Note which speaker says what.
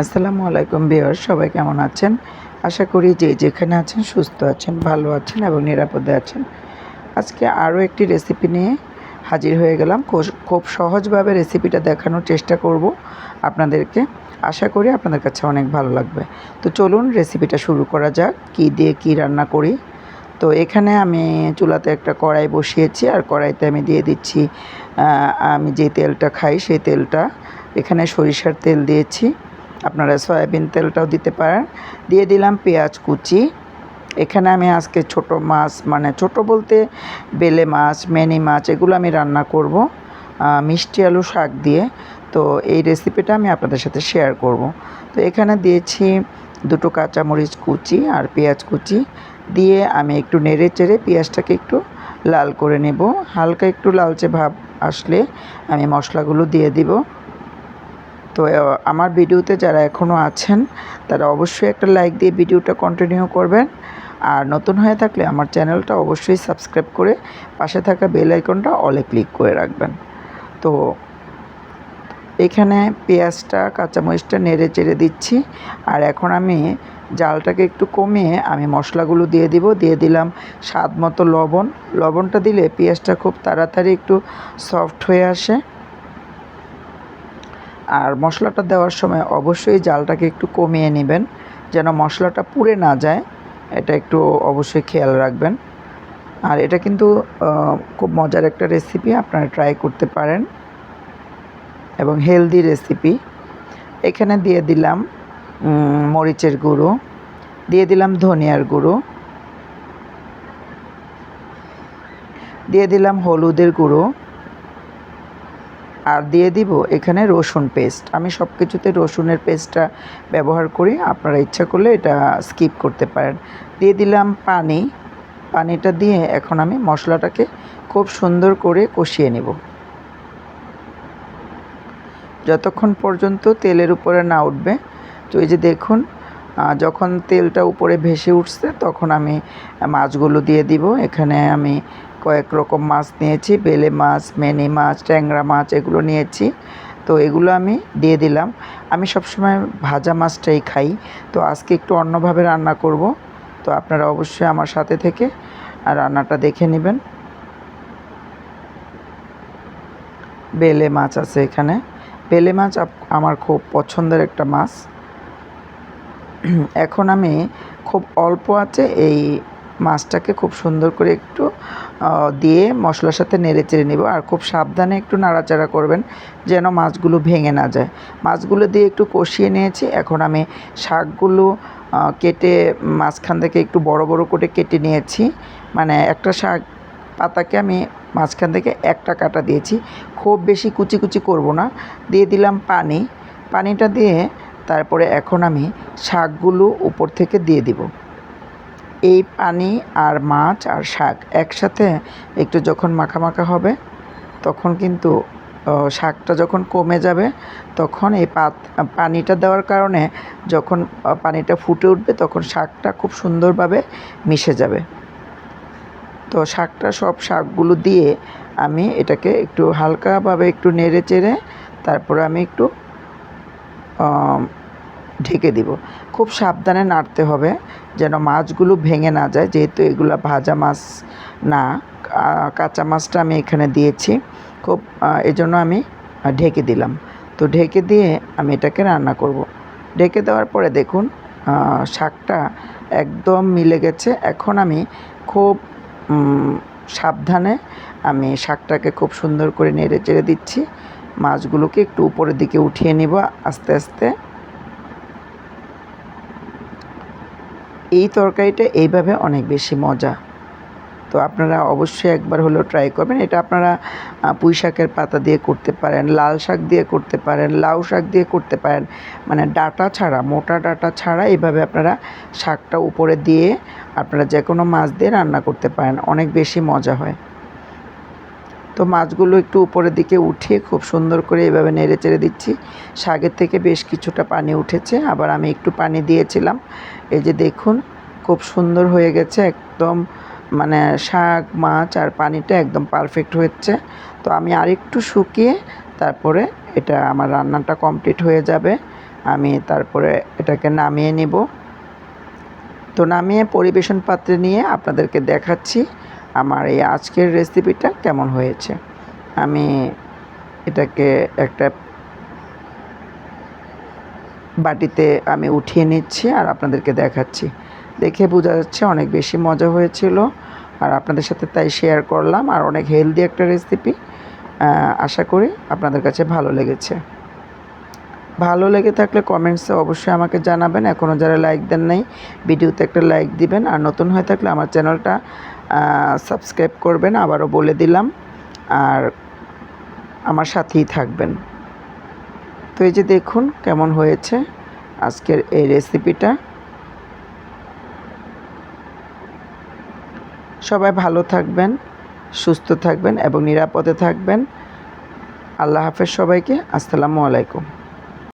Speaker 1: আসসালামু আলাইকুম বিয়ার সবাই কেমন আছেন? আশা করি যে যেখানে আছেন সুস্থ আছেন, ভালো আছেন এবং নিরাপদে আছেন। আজকে আরও একটি রেসিপি নিয়ে হাজির হয়ে গেলাম। খুব সহজভাবে রেসিপিটা দেখানোর চেষ্টা করব আপনাদেরকে। আশা করি আপনাদের কাছে অনেক ভালো লাগবে। তো চলুন রেসিপিটা শুরু করা যাক, কী দিয়ে কী রান্না করি। তো এখানে আমি চুলাতে একটা কড়াই বসিয়েছি, আর কড়াইতে আমি দিয়ে দিচ্ছি আমি যে তেলটা খাই সেই তেলটা। এখানে সরিষার তেল দিয়েছি। আপনারা সয়াবিন তেলটাও দিতে পারেন। দিয়ে দিলাম পেঁয়াজ কুচি। এখানে আমি আজকে ছোট মাছ মানে ছোট বলতে বেলে মাছ, মেনি মাছ, এগুলো আমি রান্না করব মিষ্টি আলু শাক দিয়ে। তো এই রেসিপিটা আমি আপনাদের সাথে শেয়ার করব। তো এখানে দিয়েছি দুটো কাঁচামরিচ কুচি আর পেঁয়াজ কুচি। দিয়ে আমি একটু নেড়ে চেড়ে পেঁয়াজটাকে একটু লাল করে নেব। হালকা একটু লালচে ভাব আসলে আমি মশলাগুলো দিয়ে দিব। তো আমার ভিডিওতে যারা এখনও আছেন, তারা অবশ্যই একটা লাইক দিয়ে ভিডিওটা কন্টিনিউ করবেন। আর নতুন হয়ে থাকলে আমার চ্যানেলটা অবশ্যই সাবস্ক্রাইব করে পাশে থাকা বেল আইকনটা অলে ক্লিক করে রাখবেন। তো, এখানে পেঁয়াজটা, কাঁচামরিচটা নেড়ে চেড়ে দিচ্ছি। আর এখন আমি জালটাকে একটু কমিয়ে আমি মশলাগুলো দিয়ে দিব। দিয়ে দিলাম স্বাদ মতো লবণ। লবণটা দিলে পেঁয়াজটা খুব তাড়াতাড়ি একটু সফট হয়ে আসে। আর মশলাটা দেওয়ার সময় অবশ্যই জালটাকে একটু কমিয়ে নেবেন, যেন মশলাটা পুড়ে না যায়। এটা একটু অবশ্যই খেয়াল রাখবেন। আর এটা কিন্তু খুব মজার একটা রেসিপি আপনারা ট্রাই করতে পারেন। এবং হেলদি রেসিপি এখানে দিয়ে দিলাম মরিচের গুঁড়ো, দিয়ে দিলাম ধনিয়ার গুঁড়ো। দিয়ে দিলাম হলুদের গুঁড়ো। আর দিয়ে দিব এখানে রসুন পেস্ট আমি সব কিছুতে রসুনের পেস্টটা ব্যবহার করি, আপনারা ইচ্ছা করলে এটা স্কিপ করতে পারেন। দিয়ে দিলাম পানি। পানিটা দিয়ে এখন আমি মশলাটাকে খুব সুন্দর করে কষিয়ে নেব। যতক্ষণ পর্যন্ত তেলের উপরে না উঠবে, তো এই যে দেখুন যখন তেলটা উপরে ভেসে উঠছে, তখন আমি মাছগুলো দিয়ে দিব। এখানে আমি কয়েক রকম মাছ নিয়েছি, বেলে মাছ, মেনি মাছ, ট্যাংরা মাছ এগুলো নিয়েছি। তো এগুলো আমি দিয়ে দিলাম। আমি সবসময় ভাজা মাছটাই খাই। তো আজকে একটু অন্যভাবে রান্না করব। তো আপনারা অবশ্যই আমার সাথে থেকে রান্নাটা দেখে নেবেন। বেলে মাছ আছে এখানে। বেলে মাছ আমার খুব পছন্দের একটা মাছ। এখন আমি খুব অল্প আছে এই মাছটাকে খুব সুন্দর করে একটু দিয়ে মশলার সাথে নেড়ে চেড়ে নেব। আর খুব সাবধানে একটু নাড়াচাড়া করবেন যেন মাছগুলো ভেঙে না যায়। মাছগুলো দিয়ে একটু কষিয়ে নিয়েছি। এখন আমি শাকগুলো কেটে মাঝখান থেকে একটু বড় বড় করে কেটে নিয়েছি। মানে একটা শাক পাতাকে আমি মাঝখান থেকে একটা কাটা দিয়েছি। খুব বেশি কুচি কুচি করব না। দিয়ে দিলাম পানি। পানিটা দিয়ে তারপরে এখন আমি শাকগুলো উপর থেকে দিয়ে দিব। এই পানি আর মাছ আর শাক একসাথে একটু যখন মাখা মাখা হবে, তখন কিন্তু শাকটা যখন কমে যাবে, তখন এই পাত, পানিটা দেওয়ার কারণে যখন পানিটা ফুটে উঠবে, তখন শাকটা খুব সুন্দরভাবে মিশে যাবে। তো শাকটা সব শাকগুলো দিয়ে আমি এটাকে একটু হালকাভাবে একটু নেড়ে চেড়ে, তারপরে আমি একটু ঢেকে দিব। খুব সাবধানে নাড়তে হবে যেন মাছগুলো ভেঙে না যায়। যেহেতু এগুলো ভাজা মাছ না কাঁচা মাছটা আমি এখানে দিয়েছি। খুব এজন্য আমি ঢেকে দিলাম। তো ঢেকে দিয়ে আমি এটাকে রান্না করব। ঢেকে দেওয়ার পরে দেখুন শাকটা একদম মিলে গেছে। এখন আমি খুব সাবধানে আমি শাকটাকে খুব সুন্দর করে নেড়ে চেড়ে দিচ্ছি। মাছগুলোকে একটু উপরের দিকে উঠিয়ে নিব আস্তে আস্তে। এই তরকারিটা এইভাবে অনেক বেশি মজা। তো আপনারা অবশ্যই একবার হলেও ট্রাই করবেন। এটা আপনারা পুঁই শাকের পাতা দিয়ে করতে পারেন, লাল শাক দিয়ে করতে পারেন, লাউ শাক দিয়ে করতে পারেন। মানে ডাটা ছাড়া, মোটা ডাটা ছাড়া এইভাবে আপনারা শাকটা উপরে দিয়ে আপনারা যে কোনো মাছ দিয়ে রান্না করতে পারেন। অনেক বেশি মজা হয়। তো মাছগুলো একটু উপরের দিকে উঠিয়ে খুব সুন্দর করে এভাবে নেড়ে চেড়ে দিচ্ছি। শাকের থেকে বেশ কিছুটা পানি উঠেছে, আবার আমি একটু পানি দিয়েছিলাম। এই যে দেখুন, খুব সুন্দর হয়ে গেছে একদম মানে শাক মাছ আর পানিটা একদম পারফেক্ট হচ্ছে। তো আমি আরেকটু শুকিয়ে তারপরে এটা আমার রান্নাটা কমপ্লিট হয়ে যাবে। আমি তারপরে এটাকে নামিয়ে নিব। তো নামিয়ে পরিবেশন পাত্রে নিয়ে আপনাদেরকে দেখাচ্ছি। আমার এই আজকের রেসিপিটা কেমন হয়েছে? আমি এটাকে একটা বাটিতে আমি উঠিয়ে নিচ্ছি আর আপনাদেরকে দেখাচ্ছি। দেখে বোঝা যাচ্ছে অনেক বেশি মজা হয়েছিল আর আপনাদের সাথে তাই শেয়ার করলাম আর অনেক হেলদি একটা রেসিপি আশা করি আপনাদের কাছে ভালো লেগেছে। ভালো লেগে থাকলে কমেন্টসে অবশ্যই আমাকে জানাবেন। এখনও যারা লাইক দেন নাই, ভিডিওতে একটা লাইক দিবেন। আর নতুন হয়ে থাকলে আমার চ্যানেলটা সাবস্ক্রাইব করবেন, আবারও বলে দিলাম। আর আমার সাথেই থাকবেন। তো এই যে দেখুন কেমন হয়েছে আজকের এই রেসিপিটা সবাই ভালো থাকবেন, সুস্থ থাকবেন এবং নিরাপদে থাকবেন। আল্লাহ হাফেজ সবাইকে। আসসালামু আলাইকুম।